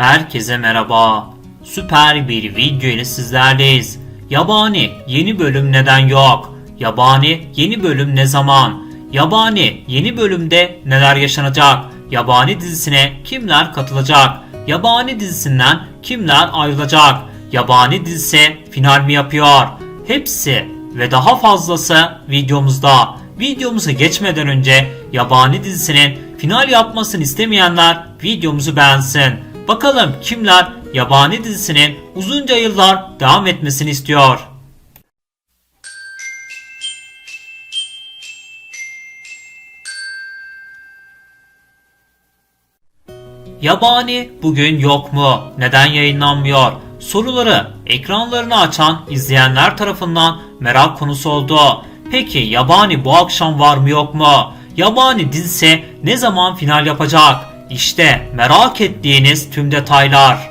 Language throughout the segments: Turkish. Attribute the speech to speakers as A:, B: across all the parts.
A: Herkese merhaba. Süper bir video ile sizlerleyiz. Yabani yeni bölüm neden yok? Yabani yeni bölüm ne zaman? Yabani yeni bölümde neler yaşanacak? Yabani dizisine kimler katılacak? Yabani dizisinden kimler ayrılacak? Yabani dizisi final mi yapıyor? Hepsi ve daha fazlası videomuzda. Videomuza geçmeden önce Yabani dizisinin final yapmasını istemeyenler videomuzu beğensin. Bakalım kimler Yabani dizisinin uzunca yıllar devam etmesini istiyor. Yabani bugün yok mu? Neden yayınlanmıyor? Soruları ekranlarını açan izleyenler tarafından merak konusu oldu. Peki Yabani bu akşam var mı yok mu? Yabani dizisi ne zaman final yapacak? İşte merak ettiğiniz tüm detaylar.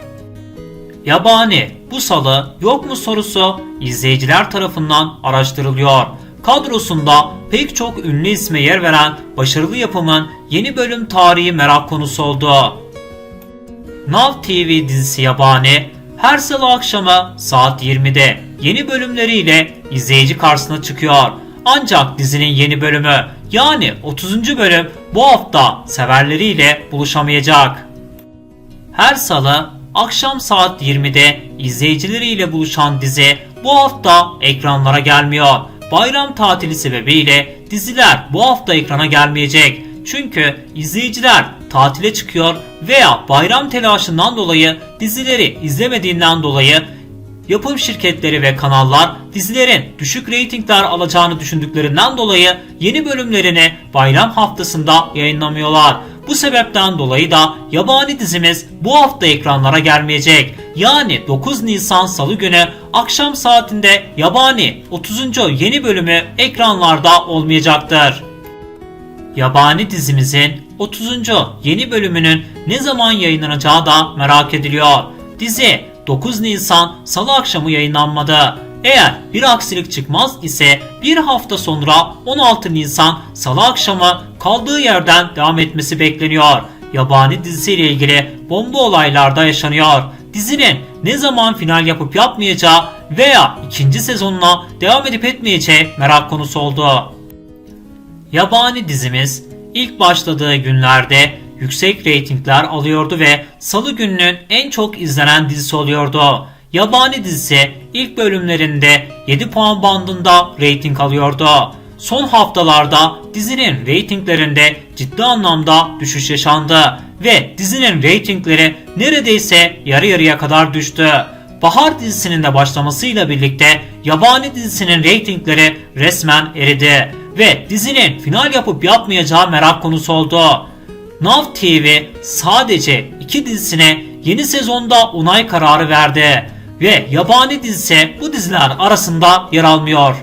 A: Yabani bu salı yok mu sorusu izleyiciler tarafından araştırılıyor. Kadrosunda pek çok ünlü isme yer veren başarılı yapımın yeni bölüm tarihi merak konusu oldu. Now TV dizisi Yabani her salı akşamı saat 20'de yeni bölümleriyle izleyici karşısına çıkıyor. Ancak dizinin yeni bölümü yani 30. bölüm bu hafta severleriyle buluşamayacak. Her salı akşam saat 20'de izleyicileriyle buluşan dizi bu hafta ekranlara gelmiyor. Bayram tatili sebebiyle diziler bu hafta ekrana gelmeyecek. Çünkü izleyiciler tatile çıkıyor veya bayram telaşından dolayı dizileri izlemediğinden dolayı yapım şirketleri ve kanallar dizilerin düşük reytingler alacağını düşündüklerinden dolayı yeni bölümlerini bayram haftasında yayınlamıyorlar. Bu sebepten dolayı da yabani dizimiz bu hafta ekranlara gelmeyecek. Yani 9 Nisan Salı günü akşam saatinde yabani 30. yeni bölümü ekranlarda olmayacaktır. Yabani dizimizin 30. yeni bölümünün ne zaman yayınlanacağı da merak ediliyor. Dizi 9 Nisan Salı akşamı yayınlanmadı. Eğer bir aksilik çıkmaz ise bir hafta sonra 16 Nisan Salı akşamı kaldığı yerden devam etmesi bekleniyor. Yabani dizisiyle ilgili bomba olaylarda yaşanıyor. Dizinin ne zaman final yapıp yapmayacağı veya ikinci sezonuna devam edip etmeyeceği merak konusu oldu. Yabani dizimiz ilk başladığı günlerde yüksek reytingler alıyordu ve salı gününün en çok izlenen dizisi oluyordu. Yabani dizisi ilk bölümlerinde 7 puan bandında reyting alıyordu. Son haftalarda dizinin reytinglerinde ciddi anlamda düşüş yaşandı ve dizinin reytingleri neredeyse yarı yarıya kadar düştü. Bahar dizisinin de başlamasıyla birlikte Yabani dizisinin reytingleri resmen eridi ve dizinin final yapıp yapmayacağı merak konusu oldu. Now TV sadece iki dizisine yeni sezonda onay kararı verdi ve Yabani dizisi bu diziler arasında yer almıyor.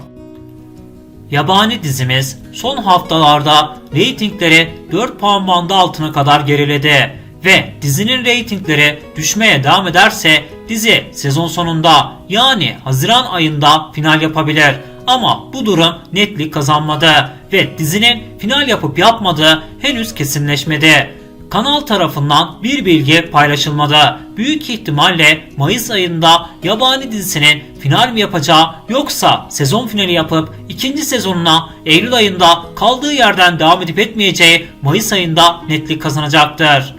A: Yabani dizimiz son haftalarda reytingleri 4 puan bandı altına kadar geriledi ve dizinin reytingleri düşmeye devam ederse dizi sezon sonunda yani Haziran ayında final yapabilir. Ama bu durum netlik kazanmadı ve dizinin final yapıp yapmadığı henüz kesinleşmedi. Kanal tarafından bir bilgi paylaşılmadı. Büyük ihtimalle Mayıs ayında yabani dizisinin final mi yapacağı yoksa sezon finali yapıp ikinci sezonuna Eylül ayında kaldığı yerden devam edip etmeyeceği Mayıs ayında netlik kazanacaktır.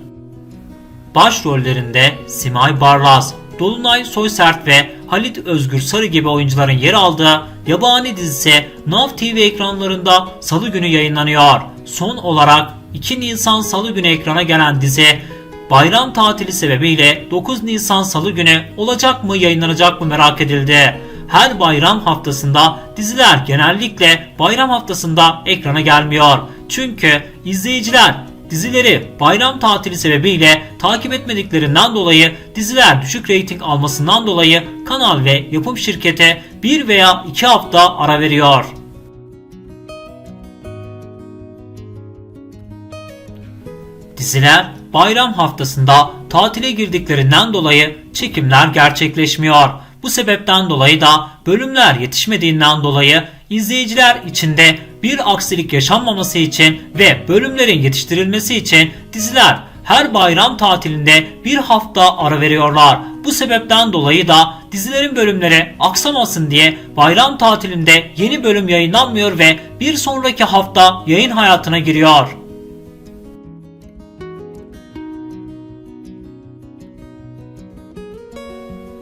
A: Başrollerinde Simay Barlas, Dolunay Soysert ve Halit Özgür Sarı gibi oyuncuların yer aldığı Yabani dizisi Nav TV ekranlarında salı günü yayınlanıyor. Son olarak 2 Nisan salı günü ekrana gelen dizi bayram tatili sebebiyle 9 Nisan salı günü olacak mı yayınlanacak mı merak edildi. Her bayram haftasında diziler genellikle bayram haftasında ekrana gelmiyor. Çünkü izleyiciler dizileri bayram tatili sebebiyle takip etmediklerinden dolayı diziler düşük reyting almasından dolayı kanal ve yapım şirkete bir veya iki hafta ara veriyor. Diziler bayram haftasında tatile girdiklerinden dolayı çekimler gerçekleşmiyor. Bu sebepten dolayı da bölümler yetişmediğinden dolayı izleyiciler içinde bir aksilik yaşanmaması için ve bölümlerin yetiştirilmesi için diziler her bayram tatilinde bir hafta ara veriyorlar. Bu sebepten dolayı da dizilerin bölümleri aksamasın diye bayram tatilinde yeni bölüm yayınlanmıyor ve bir sonraki hafta yayın hayatına giriyor.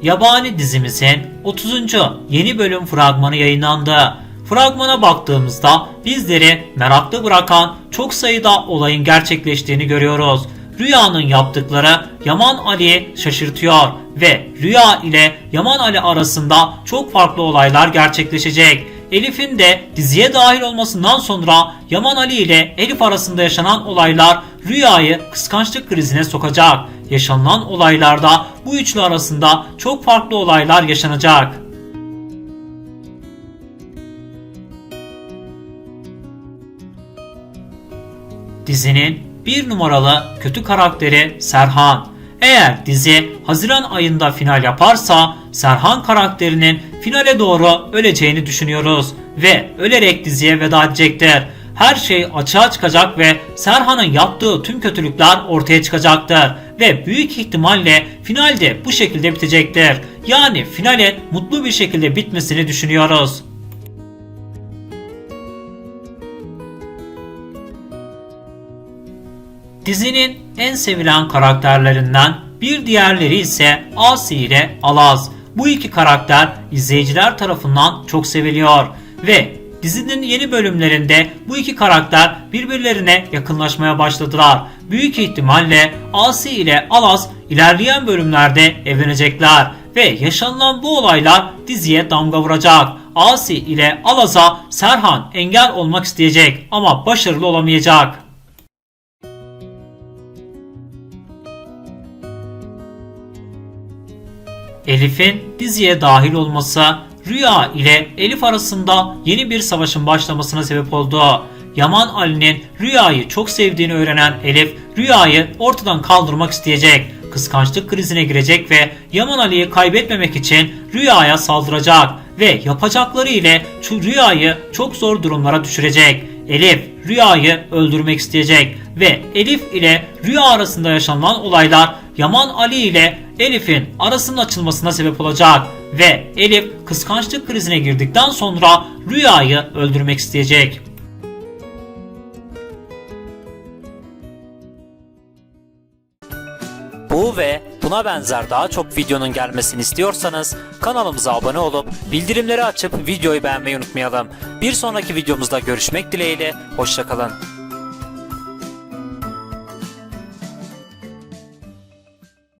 A: Yabani dizimizin 30. yeni bölüm fragmanı yayınlandı. Fragmana baktığımızda bizleri meraklı bırakan çok sayıda olayın gerçekleştiğini görüyoruz. Rüya'nın yaptıkları Yaman Ali'yi şaşırtıyor ve Rüya ile Yaman Ali arasında çok farklı olaylar gerçekleşecek. Elif'in de diziye dahil olmasından sonra Yaman Ali ile Elif arasında yaşanan olaylar Rüya'yı kıskançlık krizine sokacak. Yaşanılan olaylarda bu üçlü arasında çok farklı olaylar yaşanacak. Dizinin bir numaralı kötü karakteri Serhan. Eğer dizi Haziran ayında final yaparsa Serhan karakterinin finale doğru öleceğini düşünüyoruz ve ölerek diziye veda edecektir. Her şey açığa çıkacak ve Serhan'ın yaptığı tüm kötülükler ortaya çıkacaktır ve büyük ihtimalle finalde bu şekilde bitecektir. Yani finalin mutlu bir şekilde bitmesini düşünüyoruz. Dizinin en sevilen karakterlerinden bir diğerleri ise Asi ile Alaz. Bu iki karakter izleyiciler tarafından çok seviliyor ve dizinin yeni bölümlerinde bu iki karakter birbirlerine yakınlaşmaya başladılar. Büyük ihtimalle Asi ile Alaz ilerleyen bölümlerde evlenecekler ve yaşanılan bu olaylar diziye damga vuracak. Asi ile Alaz'a Serhan engel olmak isteyecek ama başarılı olamayacak. Elif'in diziye dahil olması Rüya ile Elif arasında yeni bir savaşın başlamasına sebep oldu. Yaman Ali'nin Rüya'yı çok sevdiğini öğrenen Elif Rüya'yı ortadan kaldırmak isteyecek. Kıskançlık krizine girecek ve Yaman Ali'yi kaybetmemek için Rüya'ya saldıracak ve yapacakları ile Rüya'yı çok zor durumlara düşürecek. Elif Rüya'yı öldürmek isteyecek ve Elif ile Rüya arasında yaşanan olaylar Yaman Ali ile Elif'in arasının açılmasına sebep olacak ve Elif kıskançlık krizine girdikten sonra Rüya'yı öldürmek isteyecek.
B: Bu ve buna benzer daha çok videonun gelmesini istiyorsanız kanalımıza abone olup bildirimleri açıp videoyu beğenmeyi unutmayalım. Bir sonraki videomuzda görüşmek dileğiyle, hoşçakalın.